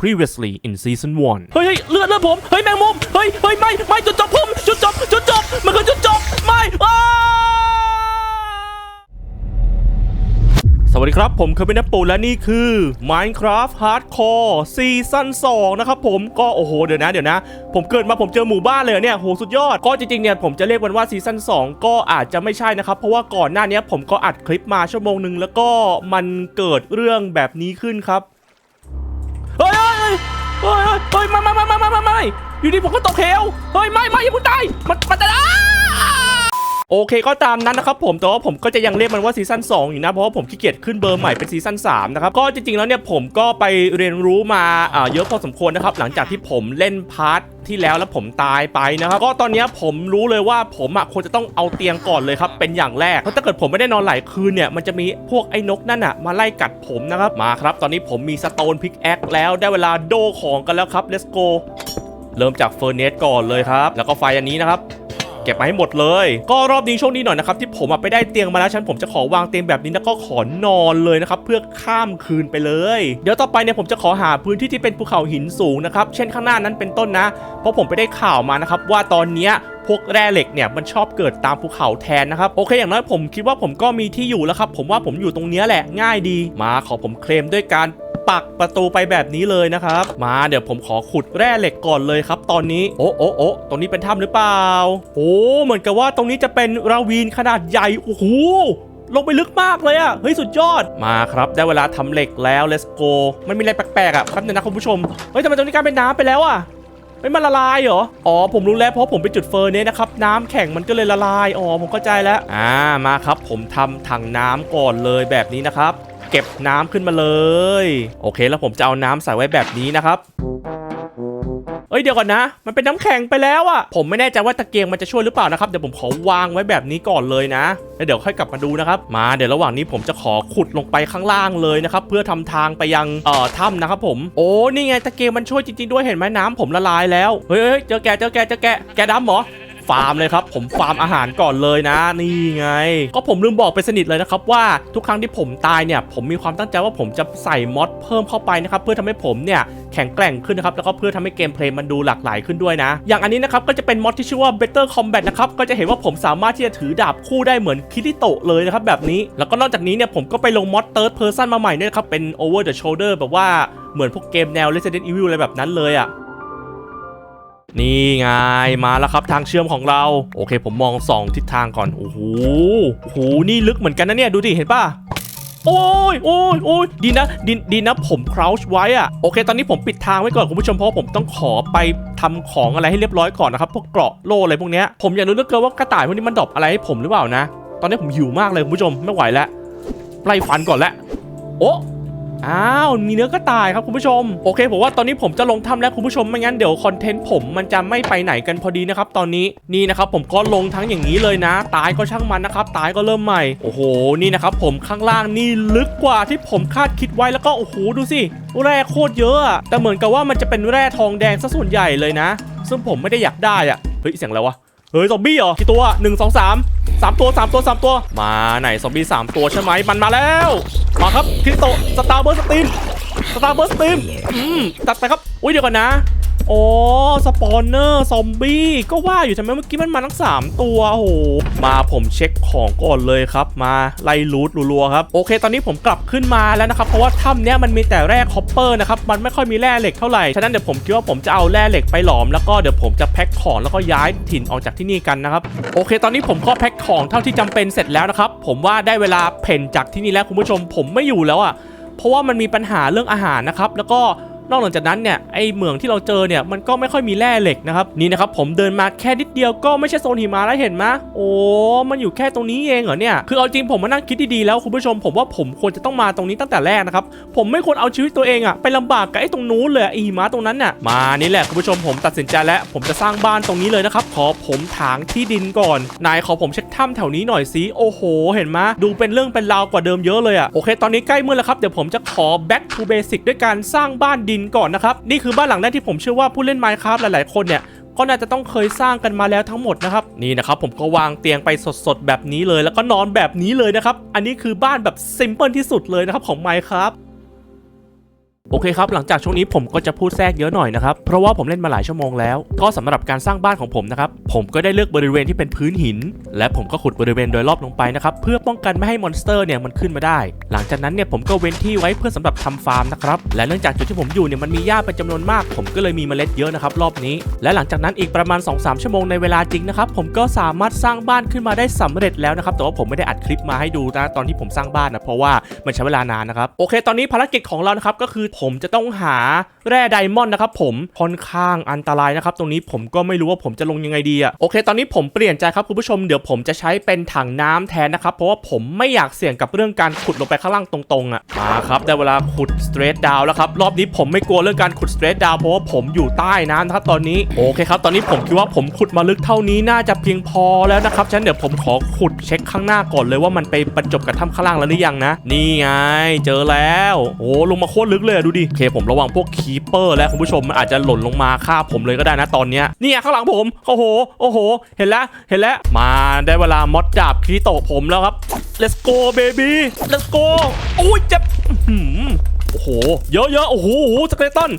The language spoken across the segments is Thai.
previously in season 1 เฮ้ยเฮ้ยเลือดเลือดผม เฮ้ยแมงมุม เฮ้ยเฮ้ยไม่ไม่จุดจบผมจุดจบจุดจบ มันคือจุดจบ ไม่อ้าสวัสดีครับ ผมคือเป็นนักปูและนี่คือ Minecraft Hardcore ซีซั่น2นะครับผมก็โอ้โหเดี๋ยวนะเดี๋ยวนะ ผมเกิดมาผมเจอหมู่บ้านเลยเนี่ยโหสุดยอด ก็จริงๆเนี่ยผมจะเรียกมันว่าซีซั่น2 ก็อาจจะไม่ใช่นะครับ เพราะว่าก่อนหน้านี้ผมก็อัดคลิปมาชั่วโมงหนึ่งแล้วก็มันเกิดเรื่องแบบนี้ขึ้นครับ ยเฮ้ยเฮ้ยเฮ้ยไม่ไม่ไม่ไม่ไม่ไม่ไม่อยู่ดีผมก็ตกเหวเฮ้ยไม่ไม่อย่าเพิ่งตายมันมันจะอ้า โอเคก็ตามนั้นนะครับผมแต่ว่าผมก็จะยังเรียกมันว่าซีซั่น2อยู่นะ เพราะว่าผมขี้เกียจขึ้นเบอร์ใหม่เป็นซีซั่น3นะครับก็จริงๆแล้วเนี่ยผมก็ไปเรียนรู้มาเยอะพอสมควรนะครับหลังจากที่ผมเล่นพาร์ทที่แล้วแล้วผมตายไปนะครับก็ตอนนี้ผมรู้เลยว่าผมอะควรจะต้องเอาเตียงก่อนเลยครับเป็นอย่างแรกเพราะถ้าเกิดผมไม่ได้นอนหลายคืนเนี่ยมันจะมีพวกไอ้นกนั่นอะมาไล่กัดผมนะครับมาครับ ตอนนี้ผมมีสโตนพิกแอคแล้วได้เวลาโดของกันแล้วครับ let's go เริ่มจากเฟอร์เนสก่อนเลยครับ แล้วก็ไฟอันนี้นะครับ ก็บมาให้หมดเลย ก็รอบนี้โชคดีหน่อยนะครับที่ผมไปได้เตียงมาแล้วฉันผมจะขอวางเตียงแบบนี้แล้วก็ขอนอนเลยนะครับเพื่อข้ามคืนไปเลย เดี๋ยวต่อไปเนี่ยผมจะขอหาพื้นที่ที่เป็นภูเขาหินสูงนะครับเช่นข้างหน้านั้นเป็นต้นนะ เพราะผมไปได้ข่าวมานะครับว่าตอนเนี้ยพวกแร่เหล็กเนี่ยมันชอบเกิดตามภูเขาแทนนะครับโอเคอย่างน้อยผมคิดว่าผมก็มีที่อยู่แล้วครับผมว่าผมอยู่ตรงนี้แหละง่ายดี มาขอผมเคลมด้วยการ ปักประตูไปแบบนี้เลยนะครับ มาเดี๋ยวผมขอขุดแร่เหล็กก่อนเลยครับ ตอนนี้โอ้โอ้โอ้ตรงนี้เป็นถ้ำหรือเปล่าโอ้เหมือนกับว่าตรงนี้จะเป็นราวีนขนาดใหญ่โอ้โหลงไปลึกมากเลยอะเฮ้ยสุดยอดมาครับ ได้เวลาทำเหล็กแล้ว let's go มันมีอะไรแปลกๆอะครับเนี่ยนะคุณผู้ชมเฮ้ยทำไมตรงนี้กลายเป็นน้ำไปแล้วอะไม่มันละลายเหรอ อ๋อ ผมรู้แล้วเพราะผมไปจุดเฟอร์เนสนะครับ น้ำแข็งมันก็เลยละลาย อ๋อ ผมเข้าใจแล้ว อ่า มาครับ ผมทำถังน้ำก่อนเลยแบบนี้นะครับ เก็บน้ำขึ้นมาเลย โอเค แล้วผมจะเอาน้ำใส่ไว้แบบนี้นะครับเอ้ยเดี๋ยวก่อนนะ มันเป็นน้ำแข็งไปแล้วอะผมไม่แน่ใจว่าตะเกียงมันจะช่วยหรือเปล่านะครับเดี๋ยวผมขอวางไว้แบบนี้ก่อนเลยนะแล้วเดี๋ยวค่อยกลับมาดูนะครับ มาเดี๋ยวระหว่างนี้ผมจะขอขุดลงไปข้างล่างเลยนะครับเพื่อทำทางไปยังเอ่อถ้ำนะครับผมโอ้นี่ไงตะเกียงมันช่วยจริงๆด้วยเห็นไหมน้ำผมละลายแล้วเฮ้ยเฮ้ยเจอแกเจอแกเจอแกแกดำเหรอ ฟาร์มเลยครับ ผมฟาร์มอาหารก่อนเลยนะ นี่ไง ก็ผมลืมบอกไปสนิทเลยนะครับว่าทุกครั้งที่ผมตายเนี่ย ผมมีความตั้งใจว่าผมจะใส่มอดเพิ่มเข้าไปนะครับ เพื่อทำให้ผมเนี่ยแข็งแกร่งขึ้นนะครับ แล้วก็เพื่อทำให้เกมเพลย์มันดูหลากหลายขึ้นด้วยนะ อย่างอันนี้นะครับก็จะเป็นมอดที่ชื่อว่า Better Combat นะครับ ก็จะเห็นว่าผมสามารถที่จะถือดาบคู่ได้เหมือนคิริโตะเลยนะครับแบบนี้ แล้วก็นอกจากนี้เนี่ยผมก็ไปลงมอด Third Person มาใหม่ด้วยนะครับเป็น Over the Shoulder แบบว่าเหมือนพวกเกมแนว Resident Evil อะไรแบบนั้นเลยอะ นี่ไงมาแล้วครับทางเชื่อมของเรา โอเค ผมมองสองทิศทางก่อนโอ้โหโอ้โหนี่ลึกเหมือนกันนะเนี่ยดูดิเห็นป่ะโอ้ยโอ้ยโอ้ยดีนะดีดีนะผมคราวชไว้อะโอเค ตอนนี้ผมปิดทางไว้ก่อนคุณผู้ชมเพราะผมต้องขอไปทำของอะไรให้เรียบร้อยก่อนนะครับพวกเกราะโล่อะไรพวกเนี้ยผมอยากรู้เหลือเกินว่ากระต่ายพวกนี้มันดรอปอะไรให้ผมหรือเปล่านะ ตอนนี้ผมหิวมากเลยคุณผู้ชมไม่ไหวแล้วไล่ฟันก่อนแล้วโอ้ อ้าว มีเนื้อกระต่ายครับคุณผู้ชม โอเค ผมว่าตอนนี้ผมจะลงถ้ำแล้วคุณผู้ชม ไม่งั้นเดี๋ยวคอนเทนต์ผมมันจะไม่ไปไหนกันพอดีนะครับตอนนี้ นี่นะครับผมก็ลงทั้งอย่างนี้เลยนะ ตายก็ช่างมันนะครับ ตายก็เริ่มใหม่ โอ้โห นี่นะครับผมข้างล่างนี่ลึกกว่าที่ผมคาดคิดไว้แล้วก็โอ้โหดูสิ แร่โคตรเยอะ แต่เหมือนกับว่ามันจะเป็นแร่ทองแดงซะส่วนใหญ่เลยนะ ซึ่งผมไม่ได้อยากได้อะเฮ้ยเสียงอะไรวะ เฮ้ยซอมบี้เหรอกี่ตัวหนึ่งสองสาม สามตัวสามตัวสามตัว มาไหนซอมบี้สามตัวใช่ไหมมันมาแล้ว มาครับคริสโตสตาร์เบอร์สตีมสตาร์เบอร์สตีมอืมตัดไปครับ อุ้ยเดี๋ยวก่อนนะ อ๋อสปอนเนอร์ซอมบี้ก็ว่าอยู่ทำไมเมื่อกี้มันมาทั้ง 3 ตัวโอ้โหมาผมเช็คของก่อนเลยครับ มาไล่รูทรัวๆครับโอเค ตอนนี้ผมกลับขึ้นมาแล้วนะครับเพราะว่าถ้ำเนี้ยมันมีแต่แร่คอปเปอร์นะครับมันไม่ค่อยมีแร่เหล็กเท่าไหร่ฉะนั้นเดี๋ยวผมคิดว่าผมจะเอาแร่เหล็กไปหลอมแล้วก็เดี๋ยวผมจะแพ็คของแล้วก็ย้ายถิ่นออกจากที่นี่กันนะครับโอเค ตอนนี้ผมก็แพ็คของเท่าที่จำเป็นเสร็จแล้วนะครับผมว่าได้เวลาเพ่นจากที่นี่แล้วคุณผู้ชมผมไม่อยู่แล้วอะเพราะว่ามันมีปัญหาเรื่องอาหารนะครับแล้วก็ นอกจากนั้นเนี่ยไอเหมืองที่เราเจอเนี่ยมันก็ไม่ค่อยมีแร่เหล็กนะครับนี่นะครับผมเดินมาแค่นิดเดียวก็ไม่ใช่โซนหิมะแล้วเห็นไหมโอ้มันอยู่แค่ตรงนี้เองเหรอเนี่ยคือเอาจริงผมมานั่งคิดดีๆแล้วคุณผู้ชม ผมว่าผมควรจะต้องมาตรงนี้ตั้งแต่แรกนะครับผมไม่ควรเอาชีวิตตัวเองอะไปลำบากกับไอ้ตรงนู้นเลยไอหิมะตรงนั้นน่ะมานี่แหละคุณผู้ชมผมตัดสินใจแล้วผมจะสร้างบ้านตรงนี้เลยนะครับขอผมถางที่ดินก่อนนายขอผมเช็คถ้ำแถวนี้หน่อยสิโอ้โห เห็นไหมดูเป็นเรื่องเป็นราวกว่าเดิมเยอะเลยอะโอเค ตอนนี้ใกล้มืดแล้วครับเดี๋ยวผมจะขอ back to basic ด้วยการสร้างบ้านดินก่อนนะครับ นี่คือบ้านหลังแรกที่ผมเชื่อว่าผู้เล่น Minecraft หลาย ๆ คนเนี่ยก็น่าจะต้องเคยสร้างกันมาแล้วทั้งหมดนะครับนี่นะครับผมก็วางเตียงไปสดๆแบบนี้เลย แล้วก็นอนแบบนี้เลยนะครับอันนี้คือบ้านแบบซิมเพิลที่สุดเลยนะครับของ Minecraft โอเคครับ หลังจากช่วงนี้ผมก็จะพูดแทรกเยอะหน่อยนะครับ เพราะว่าผมเล่นมาหลายชั่วโมงแล้ว ก็สำหรับการสร้างบ้านของผมนะครับ ผมก็ได้เลือกบริเวณที่เป็นพื้นหิน และผมก็ขุดบริเวณโดยรอบลงไปนะครับ เพื่อป้องกันไม่ให้มอนสเตอร์เนี่ยมันขึ้นมาได้ หลังจากนั้นเนี่ยผมก็เว้นที่ไว้เพื่อสำหรับทำฟาร์มนะครับ และเนื่องจากจุดที่ผมอยู่เนี่ยมันมีหญ้าเป็นจำนวนมาก ผมก็เลยมีเมล็ดเยอะนะครับรอบนี้ และหลังจากนั้นอีกประมาณ 2-3 ชั่วโมงในเวลาจริงนะครับผมก็สามารถสร้างบ้านขึ้นมาได้สำเร็จแล้วนะครับแต่ว่าผมไม่ได้อัดคลิปมาให้ดูนะตอนที่ผมสร้างบ้านนะเพราะว่ามันใช้เวลานานนะครับโอเค ตอนนี้ภารกิจของเรานะครับก็คือผมจะต้องหาแร่ไดมอนด์นะครับผมค่อนข้างอันตรายนะครับตรงนี้ผมก็ไม่รู้ว่าผมจะลงยังไงดีอะโอเค ตอนนี้ผมเปลี่ยนใจครับคุณผู้ชมเดี๋ยวผมจะใช้เป็นถังน้ำแทนนะครับเพราะว่าผมไม่อยากเสี่ยงกับเรื่องการขุดลงไปข้างล่างตรงๆอะมาครับได้เวลาขุดสเตรทดาวแล้วครับรอบนี้ผมไม่กลัวเรื่องการขุดสเตรทดาวเพราะว่าผมอยู่ใต้น้ำนะครับตอนนี้โอเคครับ ตอนนี้ผมคิดว่าผมขุดมาลึกเท่านี้น่าจะเพียงพอแล้วนะครับฉันเดี๋ยวผมขอขุดเช็คข้างหน้าก่อนเลยว่ามันไปบรรจบกับถ้ำข้างล่างแล้วหรือยังนะ นี่ไง เจอแล้ว โอ้ลงมาโคตรลึกเลยอะดูดิโอเคผมระวังพวกคีเปอร์และคุณผู้ชมมันอาจจะหล่นลงมาฆ่าผมเลยก็ได้นะตอนเนี้ยนี่ไงข้างหลังผมโอ้โหโอ้โห เห็นแล้วเห็นแล้วมาได้เวลามอดดาบคีโตะผมแล้วครับ let's go baby let's go โอ้ยเจ็บโอ้โห เยอะเยอะๆโอ้โห สเกเลตัน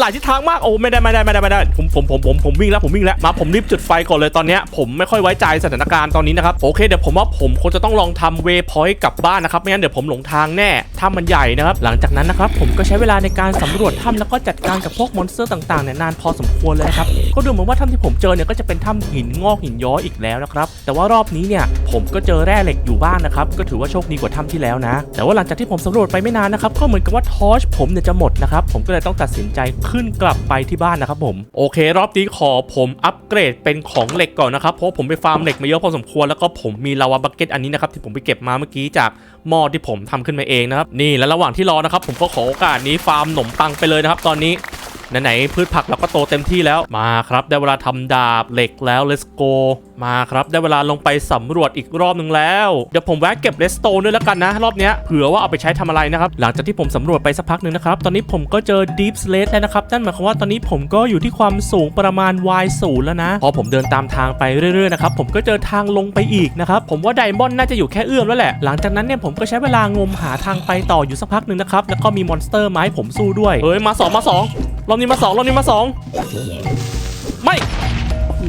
หลายทิศทางมากโอ้ไม่ได้ไม่ได้ไม่ได้ไม่ได้ผมผมผมผมผมวิ่งแล้วผมวิ่งแล้วมาผมรีบจุดไฟก่อนเลยตอนเนี้ยผมไม่ค่อยไว้ใจสถานการณ์ตอนนี้นะครับโอเคเดี๋ยวผมว่าผมคงจะต้องลองทำเวพอยต์กลับบ้านนะครับไม่งั้นเดี๋ยวผมหลงทางแน่ถ้ำมันใหญ่นะครับหลังจากนั้นนะครับผมก็ใช้เวลาในการสำรวจถ้ำแล้วก็จัดการกับพวกมอนสเตอร์ต่างๆเนี่ยนานพอสมควรเลยครับก็ดูเหมือนว่าถ้ำที่ผมเจอเนี่ยก็จะเป็นถ้ำหินงอกหินย้อยอีกแล้วนะครับแต่ว่ารอบนี้เนี่ยผมก็เจอแร่เหล็กอยู่บ้างนะครับก็ถือว่าโชคดีกว่าถ้ำที่แล้วนะ แต่ว่าหลังจากที่ผมสำรวจไปไม่นานนะครับก็เหมือนกับว่าทอชผมเนี่ยจะหมดนะครับผมก็เลยต้องตัดสินใจขึ้นกลับไปที่บ้านนะครับผมโอเค รอบนี้ขอผมอัปเกรดเป็นของเหล็กก่อนนะครับเพราะผมไปฟาร์มเหล็กมาเยอะพอสมควรแล้วก็ผมมีลาวาบักเก็ตอันนี้นะครับที่ผมไปเก็บมาเมื่อกี้จากหม้อที่ผมทำขึ้นมาเองนะครับนี่แล้วระหว่างที่รอนะครับผมก็ขอโอกาสนี้ฟาร์มขนมปังไปเลยนะครับตอนนี้ ไหนๆพืชผักเราก็โตเต็มที่แล้วมาครับ ได้เวลาทำดาบเหล็กแล้ว let's go มาครับ ได้เวลาลงไปสำรวจอีกรอบหนึ่งแล้ว เดี๋ยวผมแวะเก็บเลสโตนด้วยแล้วกันนะ รอบนี้เผื่อว่าเอาไปใช้ทำอะไรนะครับ หลังจากที่ผมสำรวจไปสักพักหนึ่งนะครับ ตอนนี้ผมก็เจอ Deep Slate แล้วนะครับ นั่นหมายความว่าตอนนี้ผมก็อยู่ที่ความสูงประมาณ y ศูนย์แล้วนะ พอผมเดินตามทางไปเรื่อยๆนะครับ ผมก็เจอทางลงไปอีกนะครับ ผมว่าไดมอนด์น่าจะอยู่แค่เอื้อมแล้วแหละ หลังจากนั้นเนี่ยผมก็ใช้เวลางมหาทางไปต่ออยู่สักพักหนึ่งนะครับ แล้วก็มีมอนสเตอร์มาให้ผมสู้ด้วยเฮ้ยมาสองมาสองรนี้มาสองรอบนี้มาสองไม่ ห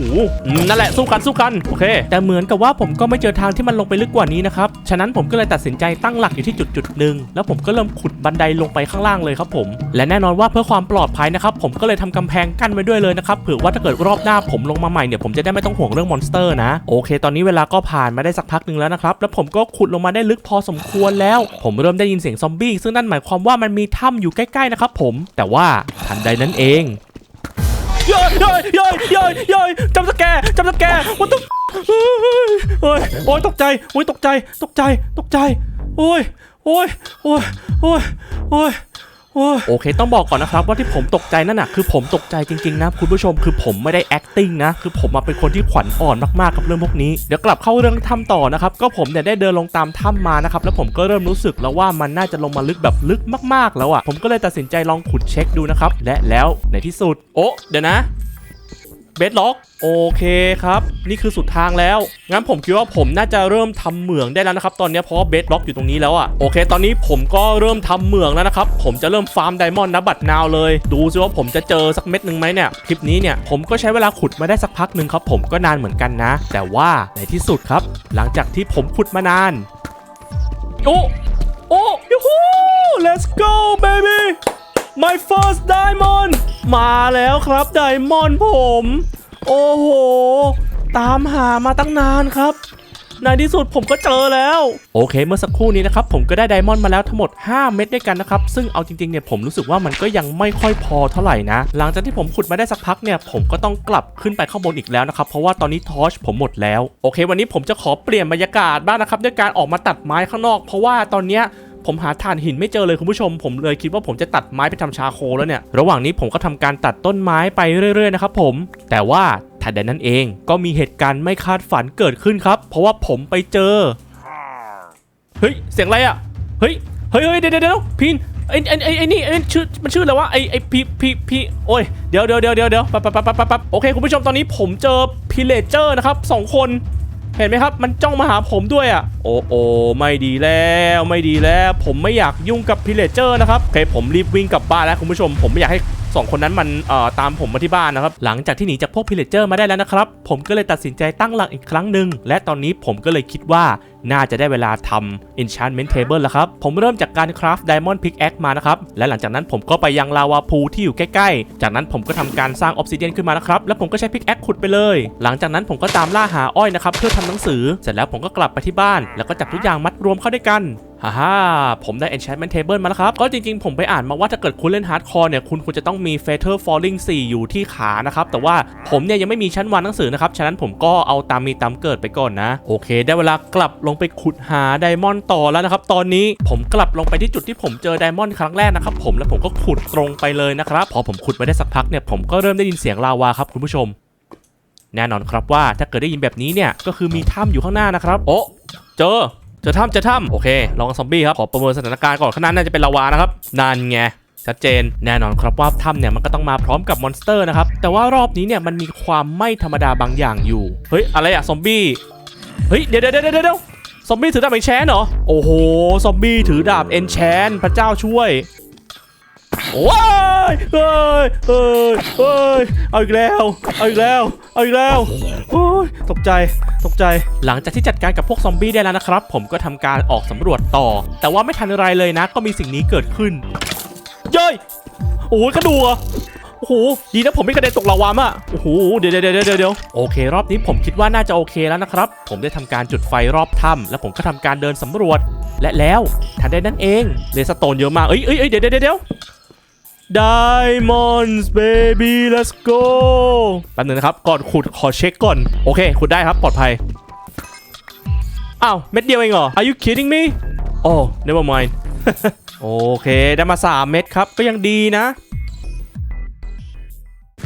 นั่นแหละสู้กันสู้กันโอเค แต่เหมือนกับว่าผมก็ไม่เจอทางที่มันลงไปลึกกว่านี้นะครับฉะนั้นผมก็เลยตัดสินใจตั้งหลักอยู่ที่จุดจุดหนึ่งแล้วผมก็เริ่มขุดบันไดลงไปข้างล่างเลยครับผม และแน่นอนว่าเพื่อความปลอดภัยนะครับผมก็เลยทำกำแพงกั้นไว้ด้วยเลยนะครับเผื่อว่าถ้าเกิดรอบหน้าผมลงมาใหม่เนี่ยผมจะได้ไม่ต้องห่วงเรื่องมอนสเตอร์นะโอเค ตอนนี้เวลาก็ผ่านมาได้สักพักหนึ่งแล้วนะครับแล้วผมก็ขุดลงมาได้ลึกพอสมควรแล้ว ผมเริ่มได้ยินเสียงซอมบี้ซึ่งนั่นหมายความว่ามันมีถ้ำอยู่ใกล้ๆนะครับผมแต่ว่าทันใดนั้นเอง เย้ยเย้ยเย้ยเย้ยเย้ยจำสแกร์จำสแกร์วันตุ๊โอ้ยโอ้ยตกใจโอ้ยตกใจ ตกใจ ตกใจ โอ้ยโอ้ยโอ้ยโอ้ยโอ้ย โอเค ต้องบอกก่อนนะครับว่าที่ผมตกใจนั่นน่ะคือผมตกใจจริงๆนะคุณผู้ชมคือผมไม่ได้ acting นะ คือผมมาเป็นคนที่ขวัญอ่อนมากๆกับเรื่องพวกนี้เดี๋ยวกลับเข้าเรื่องถ้ำต่อนะครับก็ผมเนี่ยได้เดินลงตามถ้ำมานะครับแล้วผมก็เริ่มรู้สึกแล้วว่ามันน่าจะลงมาลึกแบบลึกมากๆแล้วอะผมก็เลยตัดสินใจลองขุดเช็คดูนะครับและแล้วในที่สุดโอ้เดี๋ยวนะ เบสล็อกโอเคครับ นี่คือสุดทางแล้ว งั้นผมคิดว่าผมน่าจะเริ่มทำเหมืองได้แล้วนะครับ ตอนนี้เพราะว่าเบสล็อกอยู่ตรงนี้แล้วอะโอเค ตอนนี้ผมก็เริ่มทำเหมืองแล้วนะครับ ผมจะเริ่มฟาร์มไดมอนด์นะบัตรนาวเลย ดูซิว่าผมจะเจอสักเม็ดหนึ่งไหมเนี่ยคลิปนี้เนี่ยผมก็ใช้เวลาขุดมาได้สักพักหนึ่งครับ ผมก็นานเหมือนกันนะ แต่ว่าในที่สุดครับ หลังจากที่ผมขุดมานานโอ้โอ้ยูฮู let's go baby my first diamond มาแล้วครับไดมอนด์ผม โอ้โห ตามหามาตั้งนานครับ ในที่สุดผมก็เจอแล้ว โอเค เมื่อสักครู่นี้นะครับ ผมก็ได้ไดมอนด์มาแล้วทั้งหมด 5 เม็ดด้วยกันนะครับ ซึ่งเอาจริงๆเนี่ยผมรู้สึกว่ามันก็ยังไม่ค่อยพอเท่าไหร่นะ หลังจากที่ผมขุดมาได้สักพักเนี่ยผมก็ต้องกลับขึ้นไปข้างบนอีกแล้วนะครับ เพราะว่าตอนนี้ทอชผมหมดแล้ว โอเค วันนี้ผมจะขอเปลี่ยนบรรยากาศบ้างนะครับด้วยการออกมาตัดไม้ข้างนอก เพราะว่าตอนเนี้ย ผมหาถ่านหินไม่เจอเลยคุณผู้ชม ผมเลยคิดว่าผมจะตัดไม้ไปทำชาโคแล้วเนี่ย ระหว่างนี้ผมก็ทำการตัดต้นไม้ไปเรื่อยๆนะครับผม แต่ว่าทันใดนั้นเองก็มีเหตุการณ์ไม่คาดฝันเกิดขึ้นครับ เพราะว่าผมไปเจอ เฮ้ย เสียงอะไรอะ เฮ้ย เฮ้ยเฮ้ยเดี๋ยวเดี๋ยวเดี๋ยวพินไอ้ไอ้ไอ้ไอ้นี่ไอ้ชื่อมันชื่ออะไรวะไอ้ไอ้พีพีพีโอ้ยเดี๋ยวเดี๋ยวเดี๋ยวเดี๋ยวเดี๋ยวปั๊บปั๊บปั๊บปั๊บปั๊บโอเคคุณผู้ชมตอนนี้ผมเจอพิเลเจอร์นะครับสองคน เห็นไหมครับ มันจ้องมาหาผมด้วยอะ โอ้โอไม่ดีแล้วไม่ดีแล้ว ผมไม่อยากยุ่งกับพิเลเจอร์นะครับโอเคผมรีบวิ่งกลับบ้านแล้วคุณผู้ชม ผมไม่อยากให้สองคนนั้นมันเอ่อตามผมมาที่บ้านนะครับ หลังจากที่หนีจากพวกพิเลเจอร์มาได้แล้วนะครับ ผมก็เลยตัดสินใจตั้งหลักอีกครั้งหนึ่งและตอนนี้ผมก็เลยคิดว่า น่าจะได้เวลาทำ enchantment table แล้วครับ ผมเริ่มจากการ craft diamond pickaxe มานะครับ และหลังจากนั้นผมก็ไปยังลาวาพูที่อยู่ใกล้ๆ จากนั้นผมก็ทำการสร้าง obsidian ขึ้นมานะครับ แล้วผมก็ใช้ pickaxe ขุดไปเลย หลังจากนั้นผมก็ตามล่าหาอ้อยนะครับเพื่อทำหนังสือ เสร็จแล้วผมก็กลับไปที่บ้าน แล้วก็จับทุกอย่างมัดรวมเข้าด้วยกันฮ่าฮ่าผมได้ enchantment table มาแล้วครับ ก็จริงๆ ผมไปอ่านมาว่าถ้าเกิดคุณเล่น hardcore เนี่ย คุณควรจะต้องมี feather falling 4 อยู่ที่ขานะครับ แต่ว่าผมเนี่ยยังไม่มีชั้นวางหนังสือนะครับ ฉะนั้นผมก็เอาตามมีตามเกิดไปก่อนนะ โอเค ได้เวลากลับลงไปขุดหาไดมอนด์ต่อแล้วนะครับ ตอนนี้ผมกลับลงไปที่จุดที่ผมเจอไดมอนด์ครั้งแรกนะครับผมแล้วผมก็ขุดตรงไปเลยนะครับ พอผมขุดไปได้สักพักเนี่ยผมก็เริ่มได้ยินเสียงลาวาครับคุณผู้ชม แน่นอนครับว่าถ้าเกิดได้ยินแบบนี้เนี่ยก็คือมีถ้ำอยู่ข้างหน้านะครับ โอ้เจอเจอถ้ำเจอถ้ำโอเคลองซอมบี้ครับขอประเมินสถานการณ์ก่อนข้างหน้าน่าจะเป็นลาวานะครับนั่นไงชัดเจนแน่นอนครับว่าถ้ำเนี่ยมันก็ต้องมาพร้อมกับมอนสเตอร์นะครับแต่ว่ารอบนี้เนี่ยมันมีความไม่ธรรมดาบางอย่างอยู่ เฮ้ยอะไรอะซอมบี้เฮ้ยเดี๋ยวเดี๋ยวเดี๋ยวเดี๋ยว ซอมบี้ถือดาบเอนแชนเหรอ โอ้โห ซอมบี้ถือดาบเอนแชนพระเจ้าช่วยว้ายเฮ้ยเฮ้ยเฮ้ยเอาอีกแล้ว เอาอีกแล้ว เอาอีกแล้วโอ้ยตกใจ ตกใจ หลังจากที่จัดการกับพวกซอมบี้ได้แล้วนะครับ ผมก็ทำการออกสำรวจต่อ แต่ว่าไม่ทันอะไรเลยนะ ก็มีสิ่งนี้เกิดขึ้น เย้ยโอ้ยกระดูกอะ โอ้โหดีนะผมไม่กระเด็นตกลาวามอะโอ้โหเดี๋ยวเดี๋ยวเดี๋ยวเดี๋ยวเดี๋ยวโอเค รอบนี้ผมคิดว่าน่าจะโอเคแล้วนะครับ ผมได้ทำการจุดไฟรอบถ้ำและผมก็ทำการเดินสำรวจ และแล้วทันใดนั้นเองเลสโตนเยอะมากเอ้ยเอ้ยเอ้ยเดี๋ยวเดี๋ยวเดี๋ยว Diamonds baby let's go แป๊บนึงนะครับ ก่อนขุดขอเช็คก่อน โอเค ขุดได้ครับปลอดภัย อ้าว เม็ดเดียวเองเหรอ Are you kidding me โอ้ never mind โอเค ได้มา 3 เม็ดครับ ก็ยังดีนะ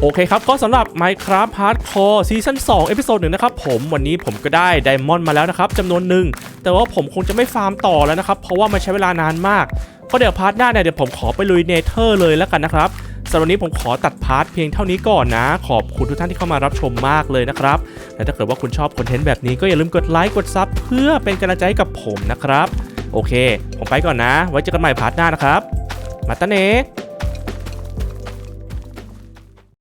โอเคครับ ก็สำหรับ Minecraft Hardcore Season 2เอพิโซดหนึ่งนะครับผมวันนี้ผมก็ได้ไดมอนด์มาแล้วนะครับจำนวนหนึ่ง แต่ว่าผมคงจะไม่ฟาร์มต่อแล้วนะครับ เพราะว่ามันใช้เวลานานมาก ก็เดี๋ยวพาร์ทหน้าเนี่ยเดี๋ยวผมขอไปลุยเนเธอร์เลยแล้วกันนะครับสำหรับวันนี้ผมขอตัดพาร์ทเพียงเท่านี้ก่อนนะ ขอบคุณทุกท่านที่เข้ามารับชมมากเลยนะครับ และถ้าเกิดว่าคุณชอบคอนเทนต์แบบนี้ก็อย่าลืมกดไลค์กดซับเพื่อเป็นกำลังใจให้กับผมนะครับ โอเค ผมไปก่อนนะ ไว้เจอกันใหม่พาร์ทหน้านะครับ มาตาเน